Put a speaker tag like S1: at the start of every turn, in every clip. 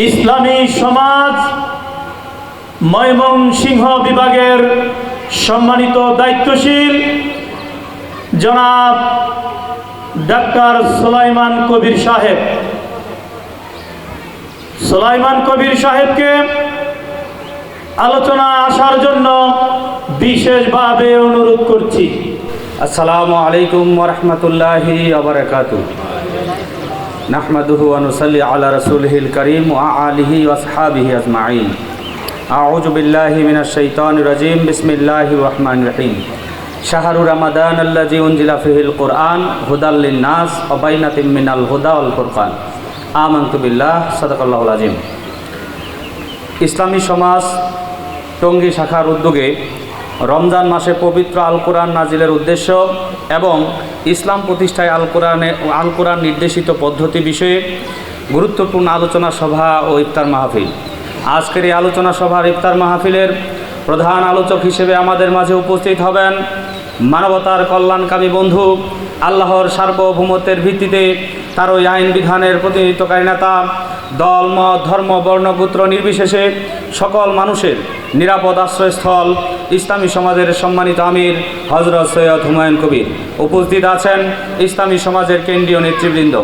S1: ইসলামী সমাজ ময়মনসিংহ বিভাগের সম্মানিত দায়িত্বশীল জনাব ডাক্তার সোলাইমান কবির সাহেব। সোলাইমান কবির সাহেবকে আলোচনা আসার জন্য বিশেষভাবে অনুরোধ করছি।
S2: আসসালামু আলাইকুম ওরহমতুল্লাহি আবরকাতু নাহমাদুহু অনুসল্লি আলা রসুলহিল করিম ওয়া আলিহি ওয়াসহাবিহি আজমাইন। আউযু বিল্লাহি মিনাশ শাইতানির রাজিম। বিসমিল্লাহির রহমানির রহিম। শাহরু রমাদান আল্লাযী উনজিলা ফিহিল কুরআন হুদাল লিন-নাস ওয়া বাইনাতিম মিনাল হুদা ওয়াল ফুরকান। আমানতু বিল্লাহ, সাদাকাল্লাহুল আযীম ইসলামী সমাজ টঙ্গী শাখার উদ্যোগে রমজান মাসে পবিত্র আল কোরআন নাজিলের উদ্দেশ্য এবং ইসলাম প্রতিষ্ঠায় আল কোরআনে, আল কোরআন নির্দেশিত পদ্ধতি বিষয়ে গুরুত্বপূর্ণ আলোচনা সভা ও ইফতার মাহফিল। আজকের এই আলোচনা সভার ইফতার মাহফিলের প্রধান আলোচক হিসেবে আমাদের মাঝে উপস্থিত হবেন মানবতার কল্যাণকামী বন্ধু, আল্লাহর সার্বভৌমত্বের ভিত্তিতে তার ওই আইন বিধানের প্রতিনিধিত্বকারী নেতা, দল, মত, ধর্ম বর্ণগোত্র নির্বিশেষে সকল মানুষের নিরাপদ আশ্রয়স্থল ইসলামী সমাজের সম্মানিত আমির হজরত সৈয়দ হুমায়ুন কবির। উপস্থিত আছেন ইসলামী সমাজের কেন্দ্রীয় নেতৃবৃন্দ।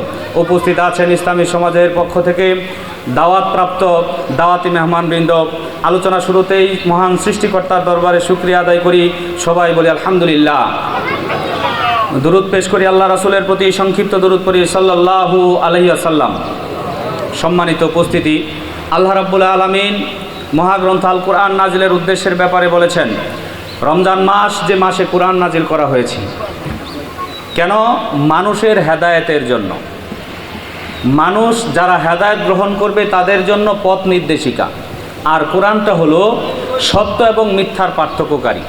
S2: উপস্থিত আছেন ইসলামী সমাজের পক্ষ থেকে দাওয়াতপ্রাপ্ত দাওয়াতি মেহমানবৃন্দ। আলোচনা শুরুতেই মহান সৃষ্টিকর্তার দরবারে শুক্রিয়া আদায় করি। সবাই বলি আলহামদুলিল্লাহ। দুরুদ পেশ করি আল্লাহ রাসুলের প্রতি, সংক্ষিপ্ত দুরুদ করি সাল্লাহু আলহিয়াসাল্লাম সম্মানিত উপস্থিতি। আল্লাহ রাব্বুল আলমিন মহাগ্রন্থ আল কোরআন নাজিলের উদ্দেশ্যের ব্যাপারে বলেছেন, রমজান মাস যে মাসে কোরআন নাজিল করা হয়েছে। কেন? মানুষের হেদায়েতের জন্য। মানুষ যারা হেদায়ত গ্রহণ করবে তাদের জন্য পথ নির্দেশিকা। আর কোরআনটা হলো সত্য এবং মিথ্যার পার্থক্যকারী।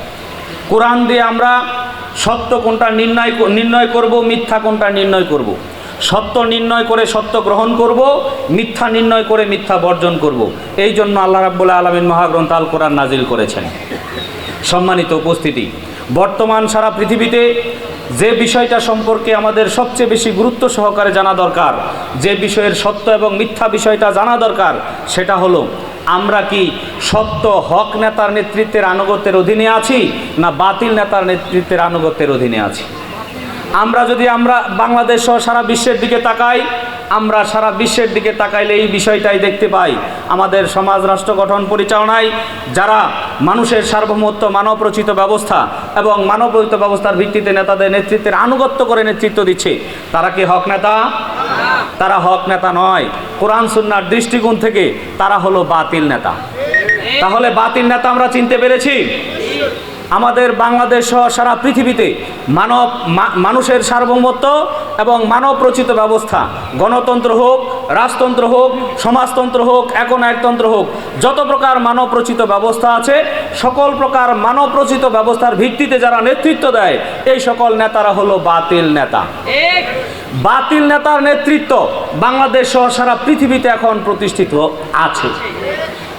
S2: কোরআন দিয়ে আমরা সত্য কোনটা নির্ণয় নির্ণয় করব, মিথ্যা কোনটা নির্ণয় করব। সত্য নির্ণয় করে সত্য গ্রহণ করব, মিথ্যা নির্ণয় করে মিথ্যা বর্জন করব। এই জন্য আল্লাহ রাব্বুল আলমিন মহাগ্রন্থ আল কোরআন নাজিল করেছেন সম্মানিত উপস্থিতি, বর্তমান সারা পৃথিবীতে যে বিষয়টা সম্পর্কে আমাদের সবচেয়ে বেশি গুরুত্ব সহকারে জানা দরকার, যে বিষয়ের সত্য এবং মিথ্যা বিষয়টা জানা দরকার, সেটা হলো, আমরা কি সত্য হক নেতার নেতৃত্বের আনুগত্যের অধীনে আছি, না বাতিল নেতার নেতৃত্বের আনুগত্যের অধীনে আছি আমরা যদি আমরা বাংলাদেশ সহ সারা বিশ্বের দিকে তাকাই, আমরা সারা বিশ্বের দিকে তাকাইলে এই বিষয়টাই দেখতে পাই। আমাদের সমাজ রাষ্ট্র গঠন পরিচালনায় যারা মানুষের সার্বভৌমত্ব, মানবরচিত ব্যবস্থা এবং মানবরচিত ব্যবস্থার ভিত্তিতে নেতাদের নেতৃত্বের আনুগত্য করে নেতৃত্ব দিচ্ছে, তারা কি হক নেতা? তারা হক নেতা নয়। কোরআন সুন্নার দৃষ্টিকোণ থেকে তারা হলো বাতিল নেতা। তাহলে বাতিল নেতা আমরা চিনতে পেরেছি? আমাদের বাংলাদেশ সহ সারা পৃথিবীতে মানব মানুষের সার্বভৌমত্ব এবং মানব রচিত ব্যবস্থা গণতন্ত্র হোক রাজতন্ত্র হোক সমাজতন্ত্র হোক একনায়কতন্ত্র হোক যত প্রকার মানব রচিত ব্যবস্থা আছে সকল প্রকার মানব রচিত ব্যবস্থার ভিত্তিতে যারা নেতৃত্ব দেয় এই সকল নেতারা হলো বাতিল নেতা। বাতিল নেতার নেতৃত্ব বাংলাদেশ সহ সারা পৃথিবীতে এখন প্রতিষ্ঠিত আছে।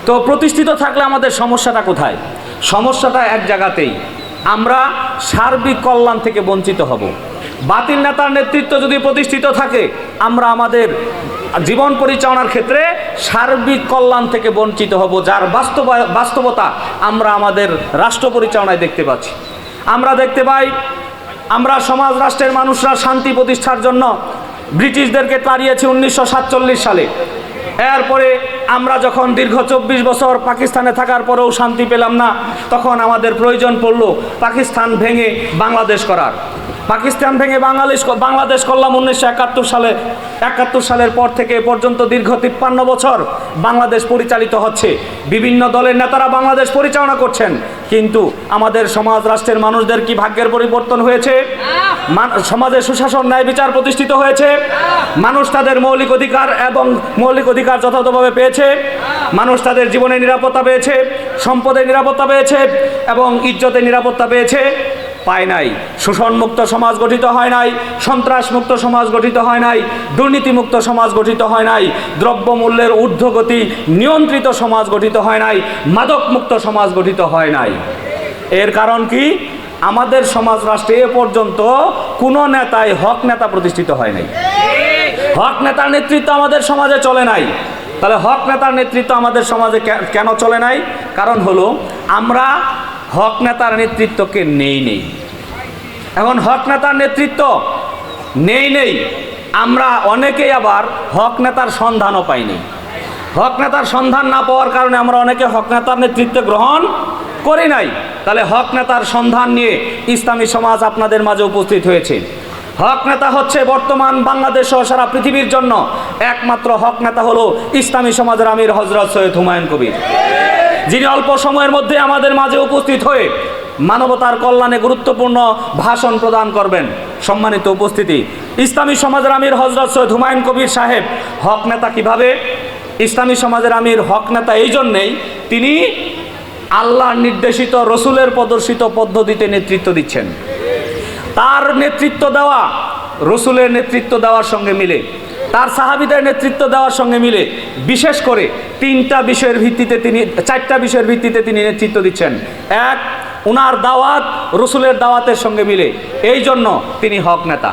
S2: তো প্রতিষ্ঠিত থাকলে আমাদের সমস্যাটা কোথায়? সমস্যাটা এক জায়গাতেই। আমরা সার্বিক কল্যাণ থেকে বঞ্চিত হব। বাতিল নেতার নেতৃত্ব যদি প্রতিষ্ঠিত থাকে, আমরা আমাদের জীবন পরিচালনার ক্ষেত্রে সার্বিক কল্যাণ থেকে বঞ্চিত হব, যার বাস্তব, বাস্তবতা আমরা আমাদের রাষ্ট্র পরিচালনায় দেখতে পাচ্ছি। আমরা দেখতে পাই, আমরা সমাজ রাষ্ট্রের মানুষরা শান্তি প্রতিষ্ঠার জন্য ব্রিটিশদেরকে তাড়িয়েছি উনিশশো সাতচল্লিশ সালে। এরপরে আমরা যখন দীর্ঘ চব্বিশ বছর পাকিস্তানে থাকার পরেও শান্তি পেলাম না, তখন আমাদের প্রয়োজন পড়ল পাকিস্তান ভেঙে বাংলাদেশ করার। পাকিস্তান ভেঙে বাংলাদেশ বাংলাদেশ করলাম উনিশশো একাত্তর সালে। একাত্তর সালের পর থেকে পর্যন্ত দীর্ঘ তিপ্পান্ন বছর বাংলাদেশ পরিচালিত হচ্ছে। বিভিন্ন দলের নেতারা বাংলাদেশ পরিচালনা করছেন। কিন্তু আমাদের সমাজ, রাষ্ট্রের মানুষদের কি ভাগ্যের পরিবর্তন হয়েছে? সমাজে সুশাসন, ন্যায় বিচার প্রতিষ্ঠিত হয়েছে। মানুষ তাদের মৌলিক অধিকার এবং মৌলিক অধিকার যথাযথভাবে পেয়েছে। মানুষ তাদের জীবনে নিরাপত্তা পেয়েছে, সম্পদের নিরাপত্তা পেয়েছে এবং ইজ্জতের নিরাপত্তা পেয়েছে। পায় নাই। শোষণমুক্ত সমাজ গঠিত হয় নাই, সন্ত্রাসমুক্ত সমাজ গঠিত হয় নাই, দুর্নীতিমুক্ত সমাজ গঠিত হয় নাই, দ্রব্যমূল্যের ঊর্ধ্বগতি নিয়ন্ত্রিত সমাজ গঠিত হয় নাই, মাদকমুক্ত সমাজ গঠিত হয় নাই। এর কারণ কি? আমাদের সমাজ রাষ্ট্রে এ পর্যন্ত কোনো নেতাই হক নেতা প্রতিষ্ঠিত হয় নাই। হক নেতার নেতৃত্ব আমাদের সমাজে চলে নাই। তাহলে হক নেতার নেতৃত্ব আমাদের সমাজে কেন চলে নাই? কারণ হলো, আমরা হক নেতার নেতৃত্বকে নেই নেই। এখন হক নেতার নেতৃত্ব নেই নেই, আমরা অনেকেই আবার হক নেতার সন্ধানও পাইনি। হক নেতার সন্ধান না পাওয়ার কারণে আমরা অনেকে হক নেতার নেতৃত্ব গ্রহণ করি নাই। তাহলে হক নেতার সন্ধান নিয়ে ইসলামী সমাজ আপনাদের মাঝে উপস্থিত হয়েছে। হক নেতা হচ্ছে বর্তমান বাংলাদেশ সহ সারা পৃথিবীর জন্য একমাত্র হক নেতা হলো ইসলামী সমাজের আমির হজরত সৈয়দ হুমায়ুন কবির। যিনি অল্প সময়ের মধ্যে আমাদের মাঝে উপস্থিত হয়ে মানবতার কল্যাণে গুরুত্বপূর্ণ ভাষণ প্রদান করবেন। সম্মানিত উপস্থিতি, ইসলামী সমাজের আমির হজরত সৈয়দ হুমায়ুন কবির সাহেব হক নেতা কীভাবে? ইসলামী সমাজের আমির হক নেতা এই জন্যেই তিনি আল্লাহর নির্দেশিত, রসুলের প্রদর্শিত পদ্ধতিতে নেতৃত্ব দিচ্ছেন। তার নেতৃত্ব দেওয়া, রসুলের নেতৃত্ব দেওয়ার সঙ্গে মিলে, তার সাহাবিদের নেতৃত্ব দেওয়ার সঙ্গে মিলে, বিশেষ করে তিনটা বিষয়ের ভিত্তিতে তিনি, চারটা বিষয়ের ভিত্তিতে তিনি নেতৃত্ব দিচ্ছেন। এক, উনার দাওয়াত রসুলের দাওয়াতের সঙ্গে মিলে, এই জন্য তিনি হক নেতা।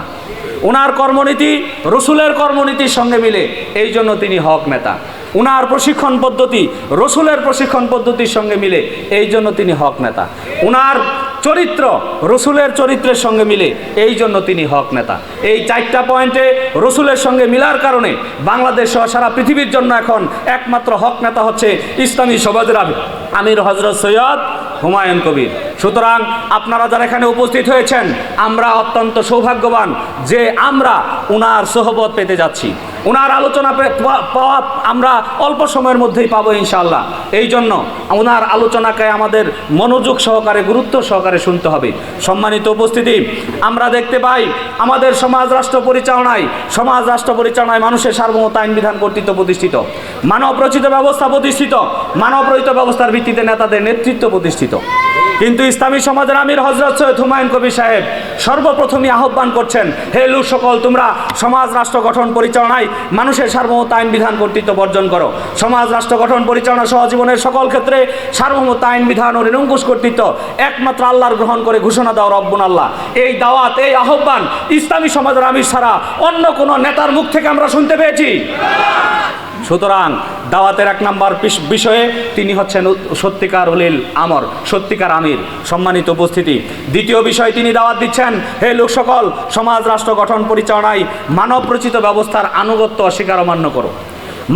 S2: উনার কর্মনীতি রসুলের কর্মনীতির সঙ্গে মিলে, এই জন্য তিনি হক নেতা। উনার প্রশিক্ষণ পদ্ধতি, রসুলের প্রশিক্ষণ পদ্ধতির সঙ্গে মিলে, এই জন্য তিনি হক নেতা। উনার চরিত্র, রসুলের চরিত্রের সঙ্গে মিলে, এই জন্য তিনি হক নেতা। এই চারটা পয়েন্টে রসুলের সঙ্গে মিলার কারণে বাংলাদেশ সহ সারা পৃথিবীর জন্য এখন একমাত্র হক নেতা হচ্ছে ইসলামী সমাজের আমির আমির হজরত সৈয়দ হুমায়ুন কবির। সুতরাং আপনারা যারা এখানে উপস্থিত হয়েছেন, আমরা অত্যন্ত সৌভাগ্যবান যে আমরা উনার সোহবত পেতে যাচ্ছি। উনার আলোচনা পাওয়া আমরা অল্প সময়ের মধ্যেই পাবো ইনশাল্লাহ এই জন্য ওনার আলোচনাকে আমাদের মনোযোগ সহকারে, গুরুত্ব সহকারে শুনতে হবে। সম্মানিত উপস্থিতি, আমরা দেখতে পাই আমাদের সমাজ রাষ্ট্র পরিচালনায়, সমাজ রাষ্ট্র পরিচালনায় মানুষের সার্বভৌমত্ব আইন বিধান কর্তৃত্ব প্রতিষ্ঠিত। মানব রচিত ব্যবস্থা প্রতিষ্ঠিত। মানব রচিত ব্যবস্থার ভিত্তিতে নেতাদের নেতৃত্ব প্রতিষ্ঠিত। কিন্তু ইসলামী সমাজের আমির হজরত সৈয়দ হুমায়ুন কবির সাহেব সর্বপ্রথমই আহ্বান করছেন, হে লু সকল, তোমরা সমাজ, রাষ্ট্র গঠন পরিচালনায় মানুষের সার্বভৌমত্ব আইন বিধান কর্তৃত্ব বর্জন করো। সমাজ, রাষ্ট্র গঠন পরিচালনা সহজীবনের সকল ক্ষেত্রে সার্বভৌমত্ব আইন বিধান ও নিরঙ্কুশ কর্তৃত্ব একমাত্র আল্লাহর গ্রহণ করে ঘোষণা দাও রব্বুন আল্লাহ। এই দাওয়াত, এই আহ্বান ইসলামী সমাজের আমির ছাড়া অন্য কোনো নেতার মুখ থেকে আমরা শুনতে পেয়েছি। সুতরাং দাওয়াতের এক নম্বর বিষ- বিষয়ে তিনি হচ্ছেন সত্যিকার হলিল আমর, সত্যিকার আমির, সম্মানিত উপস্থিতি। দ্বিতীয় বিষয় তিনি দাওয়াত দিচ্ছেন, হে লোক সকল, সমাজ রাষ্ট্র গঠন পরিচালনায় মানব রচিত ব্যবস্থার আনুগত্য অস্বীকার অমান্য করো।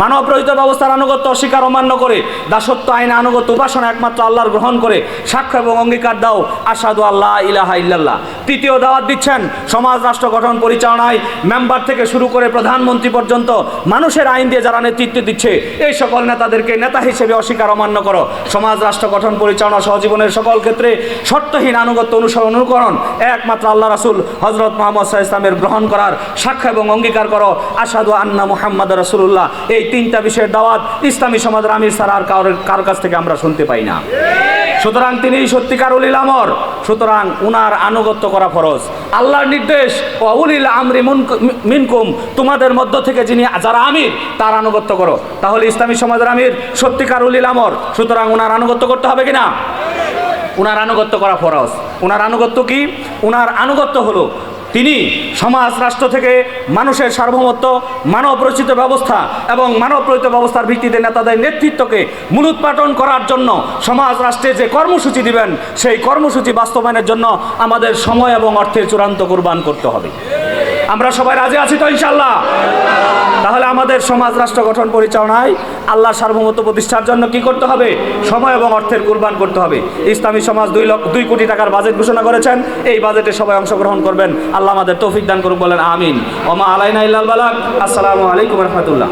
S2: মানব রহিত ব্যবস্থার আনুগত্য অস্বীকার অমান্য করে, দাসত্ব, আইনে, আনুগত্য উপাসনা একমাত্র আল্লাহর গ্রহণ করে, সাক্ষ্য এবং অঙ্গীকার দাও আসাদু আল্লাহ ইলাহা ইল্লাল্লাহ। তৃতীয় দাওয়াত দিচ্ছেন, সমাজ, রাষ্ট্র গঠন পরিচালনায় মেম্বার থেকে শুরু করে প্রধানমন্ত্রী পর্যন্ত মানুষের আইন দিয়ে যারা নেতৃত্ব দিচ্ছে, এই সকল নেতাদেরকে নেতা হিসেবে অস্বীকার অমান্য করো। সমাজ, রাষ্ট্র গঠন পরিচালনা সহজীবনের সকল ক্ষেত্রে শর্তহীন আনুগত্য অনুসরণ অনুকরণ একমাত্র আল্লাহ রাসুল হজরত মোহাম্মদ সাহা ইসলামের গ্রহণ করার সাক্ষ্য এবং অঙ্গীকার করো। আসাদু আন্না মুহাম্মদ রসুল্লাহ এই তিনটা বিষয়ের দাওয়াত ইসলামী সমাজের আমির ছাড়া আর কারোর কারোর কাছ থেকে আমরা শুনতে পাই না। সুতরাং তিনি সত্যিকার উলিল আমর। সুতরাং উনার আনুগত্য করা ফরজ। আল্লাহর নির্দেশ ও উলিল আমরি মুনক- মিনকুম তোমাদের মধ্য থেকে যিনি যারা আমির, তার আনুগত্য করো। তাহলে ইসলামী সমাজের আমির সত্যিকার উলিল আমর। সুতরাং উনার আনুগত্য করতে হবে কিনা? উনার আনুগত্য করা ফরজ। উনার আনুগত্য কি? উনার আনুগত্য হলো তিনি সমাজ, রাষ্ট্র থেকে মানুষের সার্বভৌমত্ব, মানব রচিত ব্যবস্থা এবং মানব রচিত ব্যবস্থার ভিত্তিতে নেতাদের নেতৃত্বকে মূলোৎপাটন করার জন্য সমাজ, রাষ্ট্রে যে কর্মসূচি দিবেন, সেই কর্মসূচি বাস্তবায়নের জন্য আমাদের সময় এবং অর্থের চূড়ান্ত কোরবান করতে হবে। আমরা সবাই রাজি আছি তো ইনশাল্লাহ তাহলে আমাদের সমাজ, রাষ্ট্র গঠন, পরিচালনায় আল্লাহ সার্বভৌমত্ব প্রতিষ্ঠার জন্য কি করতে হবে? সময় এবং অর্থের কুরবান করতে হবে। ইসলামী সমাজ দুই লক্ষ, দুই কোটি টাকার বাজেট ঘোষণা করেছেন। এই বাজেটে সবাই অংশগ্রহণ করবেন। আল্লাহ আমাদের তৌফিক দান করুক বলেন, আমিন। ওমা আলাইনা ইল্লাল বালাক। আসসালামু আলাইকুম রহমতুল্লাহ।